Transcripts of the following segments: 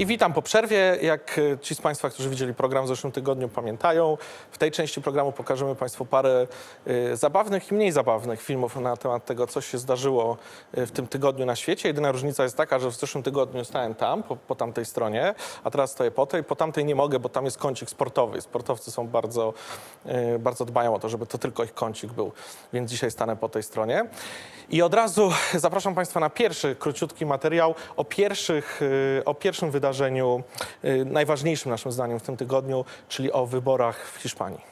I witam po przerwie. Jak e, ci z Państwa, którzy widzieli program w zeszłym tygodniu, pamiętają, w tej części programu pokażemy Państwu parę e, zabawnych i mniej zabawnych filmów na temat tego, co się zdarzyło e, w tym tygodniu na świecie. Jedyna różnica jest taka, że w zeszłym tygodniu stałem tam, po, po tamtej stronie, a teraz stoję po tej. Po tamtej nie mogę, bo tam jest kącik sportowy. Sportowcy są bardzo, bardzo dbają o to, żeby to tylko ich kącik był, więc dzisiaj stanę po tej stronie. I od razu zapraszam Państwa na pierwszy króciutki materiał o, pierwszych, o pierwszym wydarzeniu, y, najważniejszym naszym zdaniem w tym tygodniu, czyli o wyborach w Hiszpanii.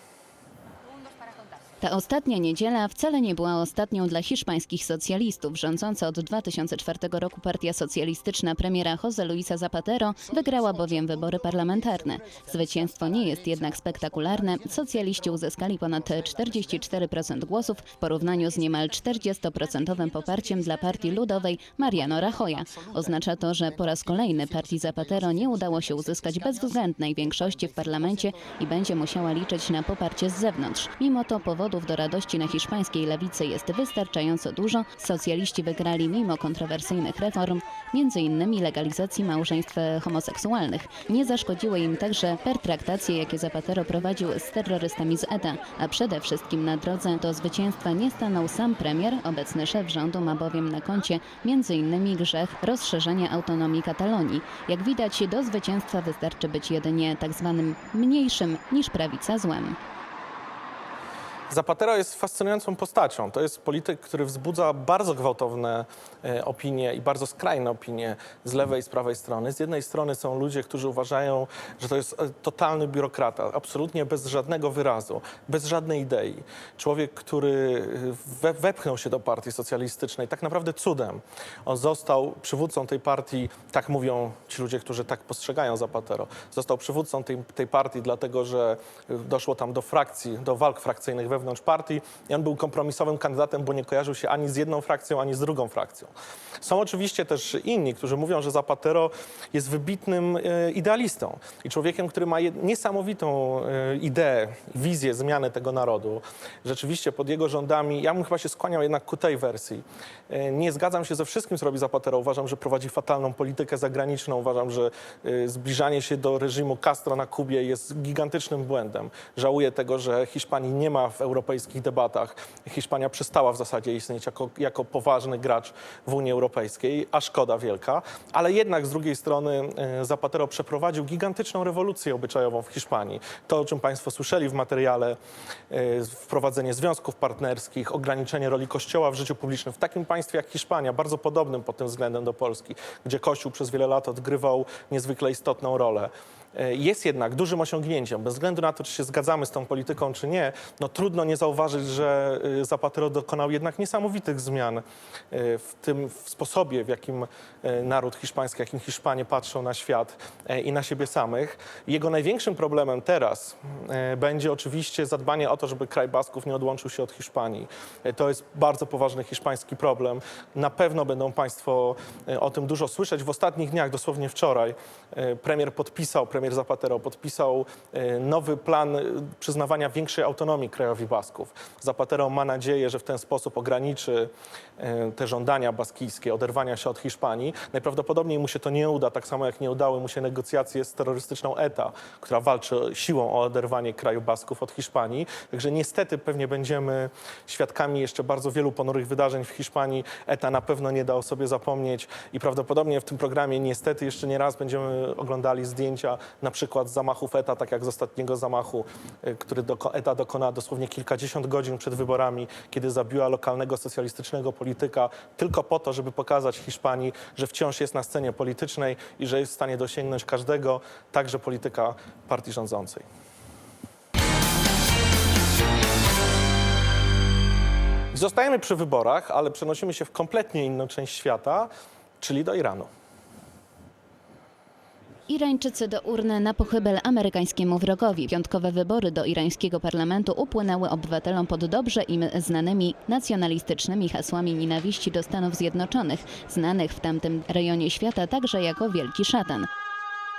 Ta ostatnia niedziela wcale nie była ostatnią dla hiszpańskich socjalistów. Rządząca od 2004 roku Partia Socjalistyczna premiera José Luisa Zapatero wygrała bowiem wybory parlamentarne. Zwycięstwo nie jest jednak spektakularne. Socjaliści uzyskali ponad 44% głosów w porównaniu z niemal 40% poparciem dla Partii Ludowej Mariano Rajoya. Oznacza to, że po raz kolejny Partii Zapatero nie udało się uzyskać bezwzględnej większości w parlamencie i będzie musiała liczyć na poparcie z zewnątrz. Mimo to powodów do radości na hiszpańskiej lewicy jest wystarczająco dużo. Socjaliści wygrali mimo kontrowersyjnych reform, innymi legalizacji małżeństw homoseksualnych. Nie zaszkodziły im także pertraktacje, jakie Zapatero prowadził z terrorystami z ETA, a przede wszystkim na drodze do zwycięstwa nie stanął sam premier. Obecny szef rządu ma bowiem na koncie innymi grzech rozszerzenia autonomii Katalonii. Jak widać, do zwycięstwa wystarczy być jedynie tak zwanym mniejszym niż prawica złem. Zapatero jest fascynującą postacią. To jest polityk, który wzbudza bardzo gwałtowne e, opinie i bardzo skrajne opinie z lewej i z prawej strony. Z jednej strony są ludzie, którzy uważają, że to jest e, totalny biurokrata, absolutnie bez żadnego wyrazu, bez żadnej idei. Człowiek, który e, we, wepchnął się do partii socjalistycznej tak naprawdę cudem. On został przywódcą tej partii, tak mówią ci ludzie, którzy tak postrzegają Zapatero. Został przywódcą tej, tej partii dlatego, że doszło tam do frakcji, do walk frakcyjnych wewnątrz partii i on był kompromisowym kandydatem, bo nie kojarzył się ani z jedną frakcją, ani z drugą frakcją. Są oczywiście też inni, którzy mówią, że Zapatero jest wybitnym e, idealistą i człowiekiem, który ma niesamowitą e, ideę, wizję zmiany tego narodu. Rzeczywiście pod jego rządami, ja bym chyba się skłaniał jednak ku tej wersji. E, Nie zgadzam się ze wszystkim, co robi Zapatero. Uważam, że prowadzi fatalną politykę zagraniczną. Uważam, że zbliżanie się do reżimu Castro na Kubie jest gigantycznym błędem. Żałuję tego, że Hiszpanii nie ma w europejskich debatach. Hiszpania przestała w zasadzie istnieć jako, jako poważny gracz w Unii Europejskiej, a szkoda wielka. Ale jednak z drugiej strony e, Zapatero przeprowadził gigantyczną rewolucję obyczajową w Hiszpanii. To, o czym Państwo słyszeli w materiale, e, wprowadzenie związków partnerskich, ograniczenie roli Kościoła w życiu publicznym w takim państwie jak Hiszpania, bardzo podobnym pod tym względem do Polski, gdzie Kościół przez wiele lat odgrywał niezwykle istotną rolę jest jednak dużym osiągnięciem. Bez względu na to, czy się zgadzamy z tą polityką, czy nie, no trudno nie zauważyć, że y, Zapatero dokonał jednak niesamowitych zmian y, w tym w sposobie, w jakim naród hiszpański, jakim Hiszpanie patrzą na świat e, i na siebie samych. Jego największym problemem teraz e, będzie oczywiście zadbanie o to, żeby kraj Basków nie odłączył się od Hiszpanii. E, To jest bardzo poważny hiszpański problem. Na pewno będą Państwo e, o tym dużo słyszeć. W ostatnich dniach, dosłownie wczoraj, e, premier podpisał, premier Zapatero podpisał e, nowy plan e, przyznawania większej autonomii krajowi Basków. Zapatero ma nadzieję, że w ten sposób ograniczy e, te żądania baskijskie, oderwania się od Hiszpanii. Najprawdopodobniej mu się to nie uda, tak samo jak nie udały mu się negocjacje z terrorystyczną ETA, która walczy siłą o oderwanie kraju Basków od Hiszpanii. Także niestety pewnie będziemy świadkami jeszcze bardzo wielu ponurych wydarzeń w Hiszpanii. ETA na pewno nie da o sobie zapomnieć i prawdopodobnie w tym programie niestety jeszcze nie raz będziemy oglądali zdjęcia na przykład zamachów ETA, tak jak z ostatniego zamachu, y, który doko- ETA dokonała dosłownie kilkadziesiąt godzin przed wyborami, kiedy zabiła lokalnego socjalistycznego polityka tylko po to, żeby pokazać Hiszpanii, że wciąż jest na scenie politycznej i że jest w stanie dosięgnąć każdego, także polityka partii rządzącej. Zostajemy przy wyborach, ale przenosimy się w kompletnie inną część świata, czyli do Iranu. Irańczycy do urny na pochybel amerykańskiemu wrogowi. Piątkowe wybory do irańskiego parlamentu upłynęły obywatelom pod dobrze im znanymi nacjonalistycznymi hasłami nienawiści do Stanów Zjednoczonych, znanych w tamtym rejonie świata także jako Wielki Szatan.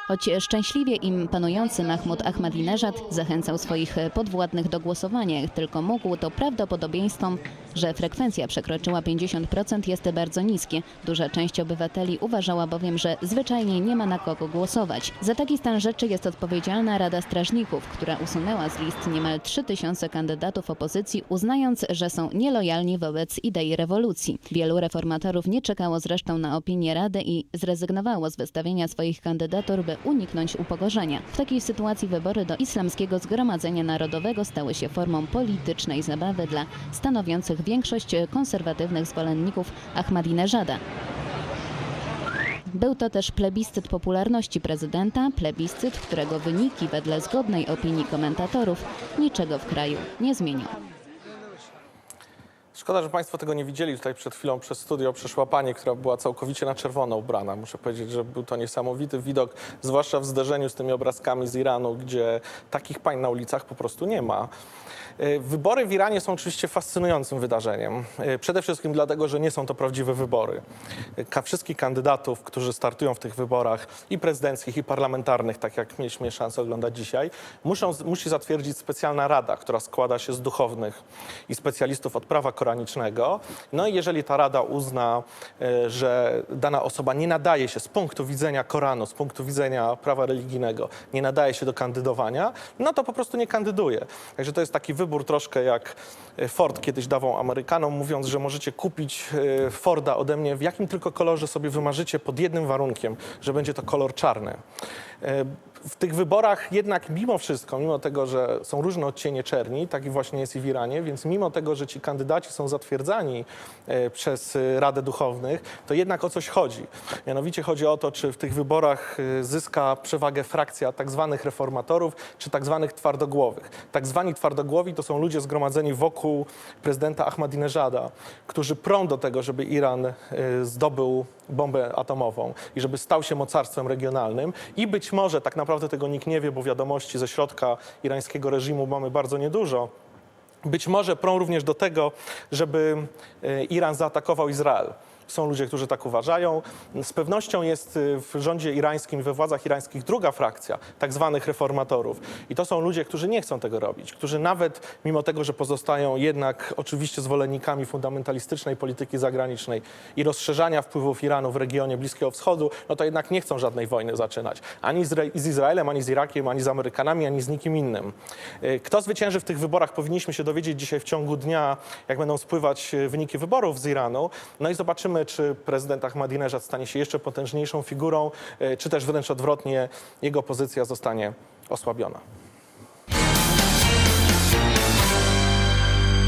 Choć szczęśliwie im panujący Mahmud Ahmadinejad zachęcał swoich podwładnych do głosowania, jak tylko mógł, to prawdopodobieństwo, że frekwencja przekroczyła 50% jest bardzo niskie. Duża część obywateli uważała bowiem, że zwyczajnie nie ma na kogo głosować. Za taki stan rzeczy jest odpowiedzialna Rada Strażników, która usunęła z list niemal 3000 kandydatów opozycji, uznając, że są nielojalni wobec idei rewolucji. Wielu reformatorów nie czekało zresztą na opinię Rady i zrezygnowało z wystawienia swoich kandydatur, by uniknąć upokorzenia. W takiej sytuacji wybory do Islamskiego Zgromadzenia Narodowego stały się formą politycznej zabawy dla stanowiących większość konserwatywnych zwolenników Ahmadinejada. Był to też plebiscyt popularności prezydenta, plebiscyt, którego wyniki wedle zgodnej opinii komentatorów niczego w kraju nie zmienią. Szkoda, że Państwo tego nie widzieli. Tutaj przed chwilą przez studio przeszła pani, która była całkowicie na czerwono ubrana. Muszę powiedzieć, że był to niesamowity widok, zwłaszcza w zderzeniu z tymi obrazkami z Iranu, gdzie takich pań na ulicach po prostu nie ma. E, Wybory w Iranie są oczywiście fascynującym wydarzeniem. E, Przede wszystkim dlatego, że nie są to prawdziwe wybory. E, Wszystkich kandydatów, którzy startują w tych wyborach i prezydenckich, i parlamentarnych, tak jak mieliśmy szansę oglądać dzisiaj, muszą, musi zatwierdzić specjalna rada, która składa się z duchownych i specjalistów od prawa koranicznego. No i jeżeli ta rada uzna, że dana osoba nie nadaje się z punktu widzenia Koranu, z punktu widzenia prawa religijnego, nie nadaje się do kandydowania, no to po prostu nie kandyduje. Także to jest taki wybór troszkę jak e, Ford kiedyś dawał Amerykanom, mówiąc, że możecie kupić e, Forda ode mnie w jakim tylko kolorze sobie wymarzycie pod jednym warunkiem, że będzie to kolor czarny. W tych wyborach jednak mimo wszystko, mimo tego, że są różne odcienie czerni, tak i właśnie jest i w Iranie, więc mimo tego, że ci kandydaci są zatwierdzani e, przez Radę Duchownych, to jednak o coś chodzi. Mianowicie chodzi o to, czy w tych wyborach e, zyska przewagę frakcja tak zwanych reformatorów, czy tak zwanych twardogłowych. Tak zwani twardogłowi to są ludzie zgromadzeni wokół prezydenta Ahmadinejada, którzy prą do tego, żeby Iran e, zdobył bombę atomową i żeby stał się mocarstwem regionalnym i być może, tak naprawdę tego nikt nie wie, bo wiadomości ze środka irańskiego reżimu mamy bardzo niedużo, być może prą również do tego, żeby e, Iran zaatakował Izrael. Są ludzie, którzy tak uważają. Z pewnością jest e, w rządzie irańskim, we władzach irańskich druga frakcja, tak zwanych reformatorów. I to są ludzie, którzy nie chcą tego robić, którzy nawet mimo tego, że pozostają jednak oczywiście zwolennikami fundamentalistycznej polityki zagranicznej i rozszerzania wpływów Iranu w regionie Bliskiego Wschodu, no to jednak nie chcą żadnej wojny zaczynać. Ani z, Izraelem, ani z Irakiem, ani z Amerykanami, ani z nikim innym. E, Kto zwycięży w tych wyborach, powinniśmy się dowiedzieć dzisiaj w ciągu dnia, jak będą spływać e, wyniki wyborów z Iranu. No i zobaczymy, czy prezydent Ahmadinejad stanie się jeszcze potężniejszą figurą, e, czy też wręcz odwrotnie, jego pozycja zostanie osłabiona.